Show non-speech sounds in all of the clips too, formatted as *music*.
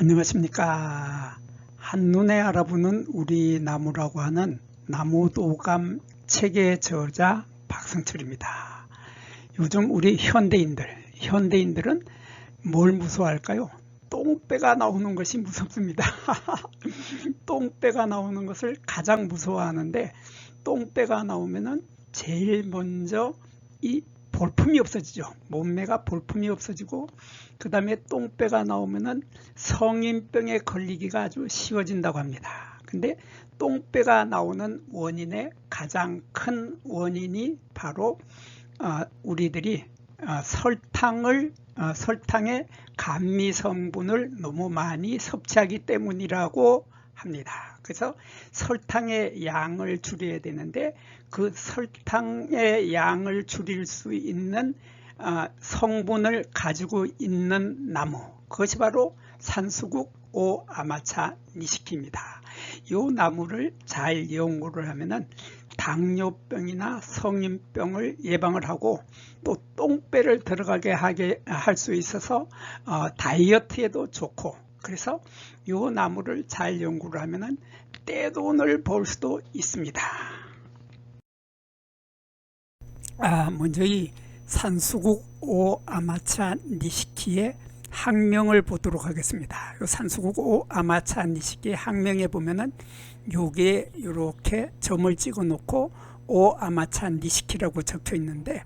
안녕하십니까. 한눈에 알아보는 우리 나무라고 하는 나무도감 책의 저자 박성철입니다. 요즘 우리 현대인들, 현대인들은 뭘 무서워할까요? 똥배가 나오는 것이 무섭습니다. *laughs* 똥배가 나오는 것을 가장 무서워하는데 똥배가 나오면은 제일 먼저 이 볼품이 없어지죠. 몸매가 볼품이 없어지고 그 다음에 똥배가 나오면은 성인병에 걸리기가 아주 쉬워진다고 합니다. 근데 똥배가 나오는 원인의 가장 큰 원인이 바로 어, 우리들이 어, 설탕을 어, 설탕의 감미 성분을 너무 많이 섭취하기 때문이라고 합니다. 그래서 설탕의 양을 줄여야 되는데 그 설탕의 양을 줄일 수 있는 어, 성분을 가지고 있는 나무 그것이 바로 산수국 오아마차 니시키입니다. 이 나무를 잘 연구를 하면은 당뇨병이나 성인병을 예방을 하고 또 똥배를 들어가게 하게 할 수 있어서 어, 다이어트에도 좋고 그래서 이 나무를 잘 연구를 하면은 떼돈을 벌 수도 있습니다. 아, 먼저 이 산수국 오 아마차 니시키의 학명을 보도록 하겠습니다. 이 산수국 오 아마차 니시키의 학명에 보면은 요게 이렇게 점을 찍어 놓고 오 아마차 니시키라고 적혀 있는데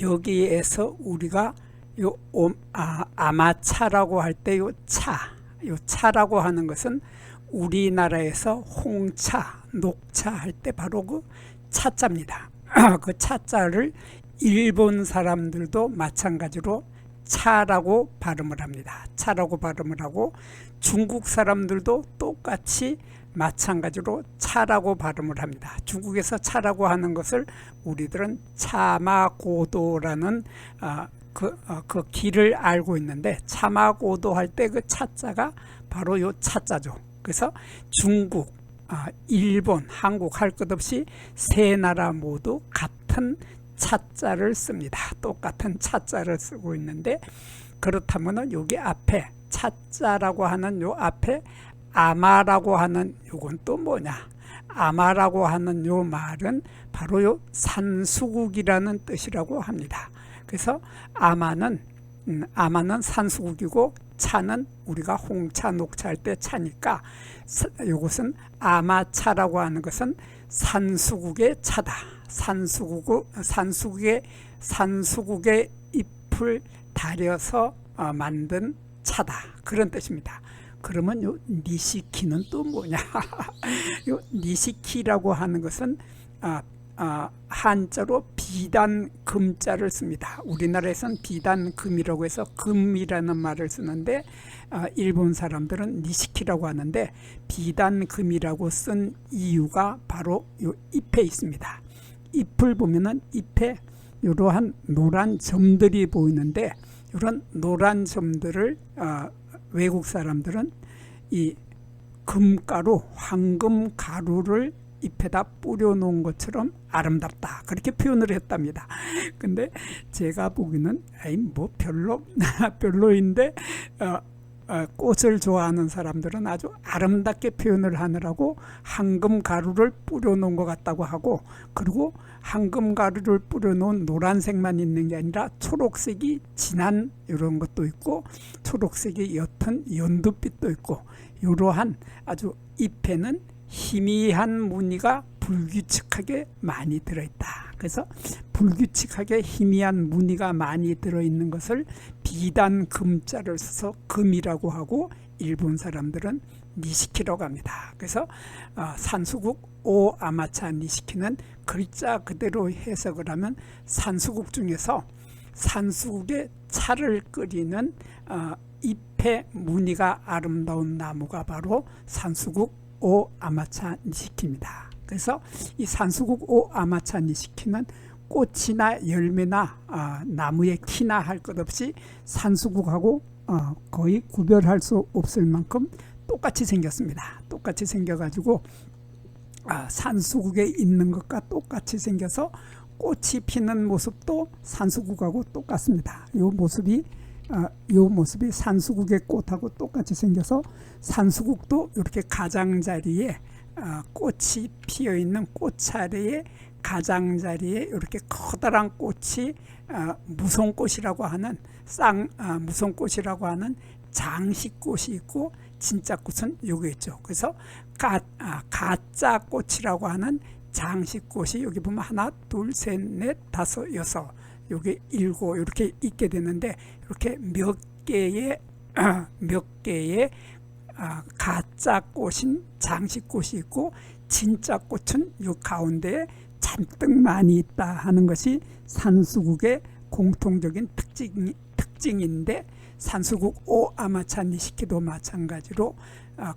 여기에서 우리가 요 오, 아, 아마차라고 할 때 요 차, 요 차라고 하는 것은 우리나라에서 홍차, 녹차 할 때 바로 그 차자입니다. *clears throat* 그 차자를 일본 사람들도 마찬가지로 차라고 발음을 합니다. 차라고 발음을 하고 중국 사람들도 똑같이 마찬가지로 차라고 발음을 합니다. 중국에서 차라고 하는 것을 우리들은 차마고도라는 어, 그, 어, 그 길을 알고 있는데 차마고도 할 때 그 차자가 바로 요 차자죠. 그래서 중국, 아, 일본, 한국 할 것 없이 세 나라 모두 같은 차자를 씁니다. 똑같은 차자를 쓰고 있는데 그렇다면은 여기 앞에 차자라고 하는 요 앞에 아마라고 하는 요건 또 뭐냐? 아마라고 하는 요 말은 바로 요 산수국이라는 뜻이라고 합니다. 그래서 아마는 음, 아마는 산수국이고 차는 우리가 홍차, 녹차 할 때 차니까 이것은 아마차라고 하는 것은 산수국의 차다. 산수국 산수국의 산수국의 잎을 달여서 어, 만든 차다. 그런 뜻입니다. 그러면 요 니시키는 또 뭐냐? *laughs* 요 니시키라고 하는 것은 아, 아, 한자로 비단 금자를 씁니다. 우리나라에선 비단 금이라고 해서 금이라는 말을 쓰는데 아, 일본 사람들은 니시키라고 하는데 비단 금이라고 쓴 이유가 바로 요 잎에 있습니다. 잎을 보면은 잎에 이러한 노란 점들이 보이는데 이런 노란 점들을 어, 외국 사람들은 이 금가루, 황금 가루를 잎에다 뿌려 놓은 것처럼 아름답다. 그렇게 표현을 했답니다. 근데 제가 보기는 에이 뭐 별로 *laughs* 별로인데 어, 어, 꽃을 좋아하는 사람들은 아주 아름답게 표현을 하느라고 황금 가루를 뿌려 놓은 것 같다고 하고 그리고 황금 가루를 뿌려 놓은 노란색만 있는 게 아니라 초록색이 진한 이런 것도 있고 초록색이 옅은 연두빛도 있고 이러한 아주 잎에는 희미한 무늬가 불규칙하게 많이 들어있다. 그래서 불규칙하게 희미한 무늬가 많이 들어있는 것을 비단 금자를 써서 금이라고 하고 일본 사람들은 니시키라고 합니다. 그래서 어, 산수국 오 아마차 니시키는 글자 그대로 해석을 하면 산수국 중에서 산수국의 차를 끓이는 어, 잎의 무늬가 아름다운 나무가 바로 산수국 오 아마차 니시키입니다. 그래서 이 산수국 오 아마차 니시키는 꽃이나 열매나 어, 나무의 키나 할 것 없이 산수국하고 어, 거의 구별할 수 없을 만큼 똑같이 생겼습니다. 똑같이 생겨가지고 아, 산수국에 있는 것과 똑같이 생겨서 꽃이 피는 모습도 산수국하고 똑같습니다. 이 모습이 아, 요 모습이 산수국의 꽃하고 똑같이 생겨서 산수국도 이렇게 가장자리에 아, 꽃이 피어 있는 꽃차례의 가장자리에 이렇게 커다란 꽃이 아, 무송꽃이라고 하는 쌍 아, 무송꽃이라고 하는 장식꽃이 있고 진짜 꽃은 요게 있죠. 그래서 가, 아, 가짜 꽃이라고 하는 장식꽃이 여기 보면 하나, 둘, 셋, 넷, 다섯, 여섯, 요게 일곱 이렇게 있게 되는데 이렇게 몇 개의 *clears throat* 몇 개의 아, 가짜 꽃인 장식꽃이 있고 진짜 꽃은 요 가운데에 잔뜩 많이 있다 하는 것이 산수국의 공통적인 특징, 특징인데 산수국 오 아마차 니시키도 마찬가지로 어,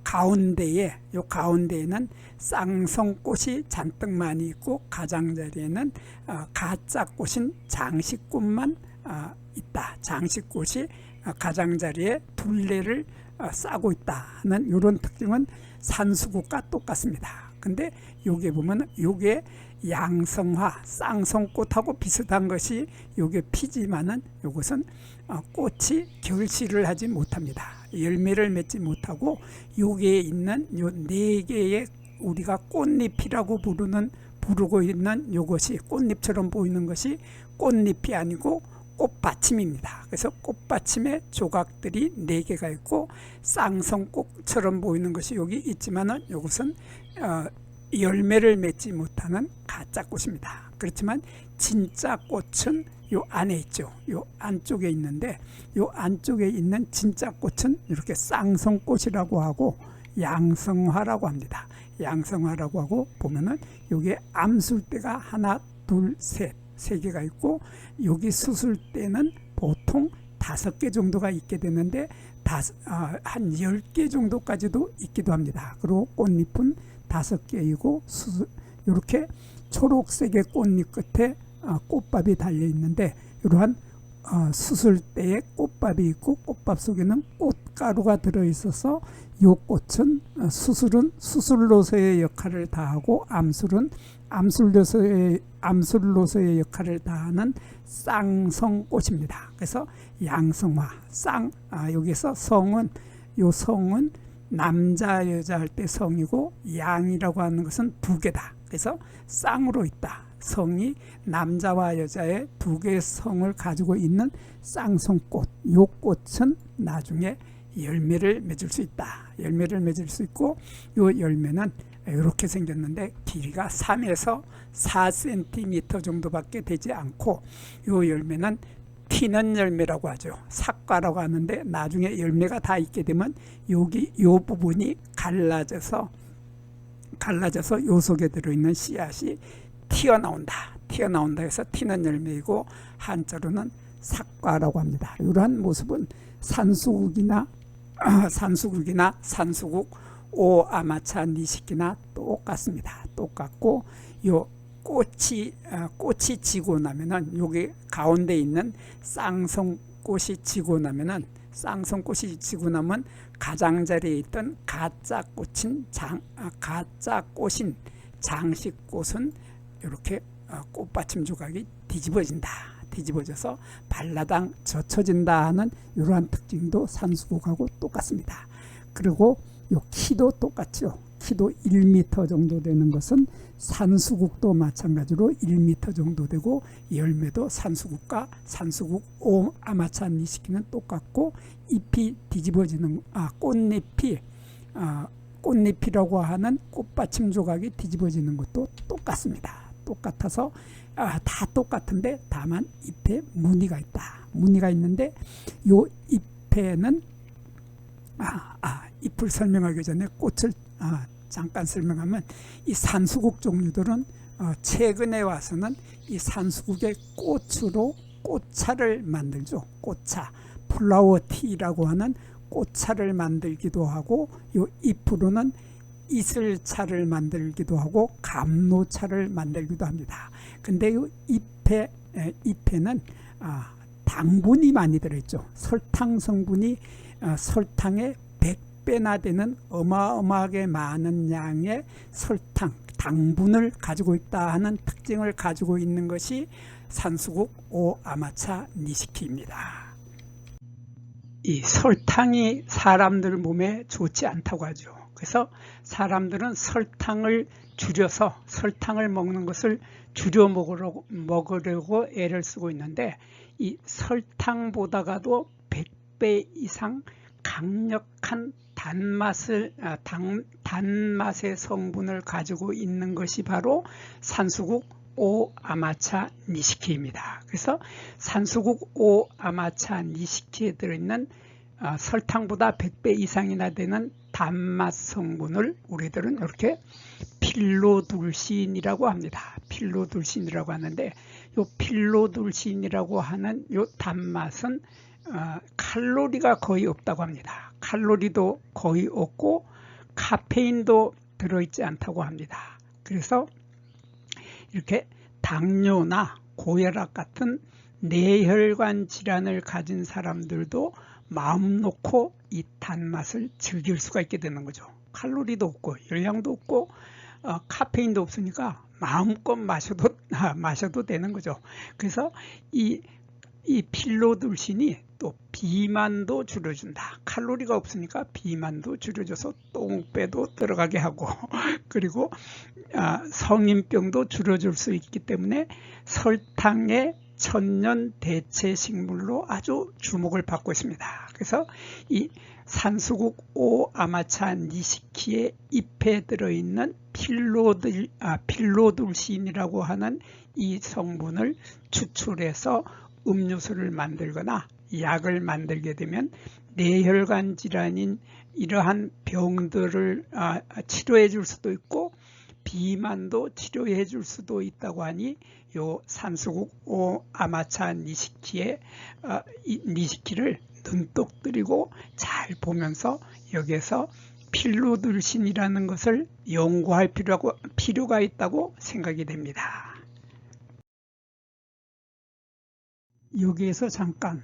가운데에 요 가운데에는 쌍성꽃이 잔뜩 많이 있고 가장자리에는 어, 가짜 꽃인 장식꽃만 어, 있다. 장식꽃이 어, 가장자리에 둘레를 어, 싸고 있다 하는 이런 특징은 산수국과 똑같습니다. 근데 요게 보면 요게 양성화 쌍성꽃하고 비슷한 것이 요게 피지만은 요것은 어, 꽃이 결실을 하지 못합니다. 열매를 맺지 못하고 요게 있는 요 네 개의 우리가 꽃잎이라고 부르는 부르고 있는 요것이 꽃잎처럼 보이는 것이 꽃잎이 아니고 꽃받침입니다. 그래서 꽃받침의 조각들이 네 개가 있고 쌍성꽃처럼 보이는 것이 여기 있지만은 이것은 어, 열매를 맺지 못하는 가짜 꽃입니다. 그렇지만 진짜 꽃은 요 안에 있죠. 요 안쪽에 있는데 요 안쪽에 있는 진짜 꽃은 이렇게 쌍성꽃이라고 하고 양성화라고 합니다. 양성화라고 하고 보면은 요게 암술대가 하나, 둘, 셋, 세 개가 있고 여기 수술대는 보통 다섯 개 정도가 있게 되는데 다섯, 아, 한열 개 정도까지도 있기도 합니다. 그리고 꽃잎은 다섯 개이고 이렇게 초록색의 꽃잎 끝에 어, 꽃밥이 달려 있는데 이러한 어, 수술대에 꽃밥이 있고 꽃밥 속에는 꽃가루가 들어 있어서 요 꽃은 어, 수술은 수술로서의 역할을 다하고 암술은 암술로서의 암술로서의 역할을 다하는 쌍성꽃입니다. 그래서 양성화 쌍 아, 여기서 성은 요 성은 남자 여자 할 때 성이고 양이라고 하는 것은 두 개다. 그래서 쌍으로 있다. 성이 남자와 여자의 두 개의 성을 가지고 있는 쌍성꽃. 요 꽃은 나중에 열매를 맺을 수 있다. 열매를 맺을 수 있고 요 열매는 이렇게 생겼는데 길이가 3에서 4cm 정도밖에 되지 않고 요 열매는 피는 열매라고 하죠. 삭과라고 하는데 나중에 열매가 다 있게 되면 여기 요 부분이 갈라져서 갈라져서 요 속에 들어있는 씨앗이 튀어나온다. 튀어나온다 해서 튀는 열매이고 한자로는 삭과라고 합니다. 이러한 모습은 산수국이나 *clears throat* 산수국이나 산수국 오 아마차 니시키나 똑같습니다. 똑같고 요 꽃이 어, 꽃이 지고 나면은 여기 가운데 있는 쌍성꽃이 지고 나면은 쌍성꽃이 지고 나면 가장자리에 있던 가짜 꽃인 장 아, 가짜 꽃인 장식꽃은 이렇게 어, 꽃받침 조각이 뒤집어진다. 뒤집어져서 발라당 젖혀진다 하는 이러한 특징도 산수국하고 똑같습니다. 그리고 요 키도 똑같죠. 키도 1m 정도 되는 것은 산수국도 마찬가지로 1m 정도 되고 열매도 산수국과 산수국 오 아마차 니시키는 똑같고 잎이 뒤집어지는 아 꽃잎이 아 꽃잎이라고 하는 꽃받침 조각이 뒤집어지는 것도 똑같습니다. 똑같아서 아, 다 똑같은데 다만 잎에 무늬가 있다. 무늬가 있는데 요 잎에는 아, 아 잎을 설명하기 전에 꽃을 아, 잠깐 설명하면 이 산수국 종류들은 어, 최근에 와서는 이 산수국의 꽃으로 꽃차를 만들죠. 꽃차, 플라워 티라고 하는 꽃차를 만들기도 하고 요 잎으로는 이슬차를 만들기도 하고 감로차를 만들기도 합니다. 근데 이 잎에 에, 잎에는 아, 당분이 많이 들어있죠. 설탕 성분이 어, 설탕의 100 배나 되는 어마어마하게 많은 양의 설탕, 당분을 가지고 있다 하는 특징을 가지고 있는 것이 산수국 오 아마차 니시키입니다. 이 설탕이 사람들 몸에 좋지 않다고 하죠. 그래서 사람들은 설탕을 줄여서 설탕을 먹는 것을 줄여 먹으려고 애를 쓰고 있는데 이 설탕보다가도 100배 이상 강력한 단맛을 아, 단, 단맛의 성분을 가지고 있는 것이 바로 산수국 오 아마차 니시키입니다. 그래서 산수국 오 아마차 니시키에 들어있는 어, 설탕보다 100배 이상이나 되는 단맛 성분을 우리들은 이렇게 필로둘신이라고 합니다. 필로둘신이라고 하는데 이 필로둘신이라고 하는 이 단맛은 어, 칼로리가 거의 없다고 합니다. 칼로리도 거의 없고 카페인도 들어있지 않다고 합니다. 그래서 이렇게 당뇨나 고혈압 같은 뇌혈관 질환을 가진 사람들도 마음 놓고 이 단맛을 즐길 수가 있게 되는 거죠. 칼로리도 없고 열량도 없고 어, 카페인도 없으니까 마음껏 마셔도 *laughs* 아, 마셔도 되는 거죠. 그래서 이, 이 필로둘신이 또 비만도 줄여준다. 칼로리가 없으니까 비만도 줄여줘서 똥배도 들어가게 하고 *laughs* 그리고 아, 성인병도 줄여줄 수 있기 때문에 설탕의 천년 대체 식물로 아주 주목을 받고 있습니다. 그래서 이 산수국 오 아마차 니시키의 잎에 들어있는 필로들, 아, 필로둘신이라고 하는 이 성분을 추출해서 음료수를 만들거나 약을 만들게 되면 뇌혈관 질환인 이러한 병들을 아, 치료해 줄 수도 있고 비만도 치료해 줄 수도 있다고 하니 요 산수국 오 아마차 니시키의 어, 니시키를 눈독 들이고 잘 보면서 여기에서 필로들신이라는 것을 연구할 필요가, 필요가 있다고 생각이 됩니다. 여기에서 잠깐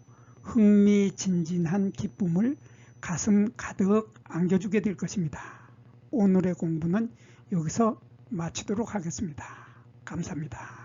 흥미진진한 기쁨을 가슴 가득 안겨주게 될 것입니다. 오늘의 공부는 여기서 마치도록 하겠습니다. 감사합니다.